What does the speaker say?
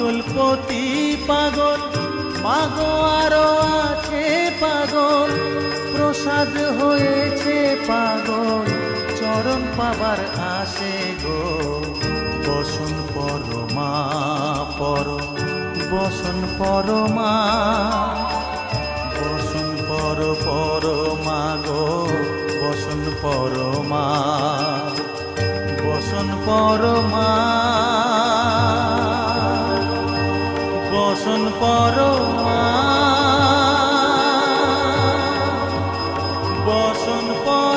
ফুলপতি পাগল। মাগো আরও আছে পাগল। প্রসাদ হয়েছে পাগল। চরণ পাবার আসে গো। বসন পরমা, পর, বসন পরমা। বসন পর পরমা গো। বসন পরমা বসন পরমা। বসন পরমা বসন পর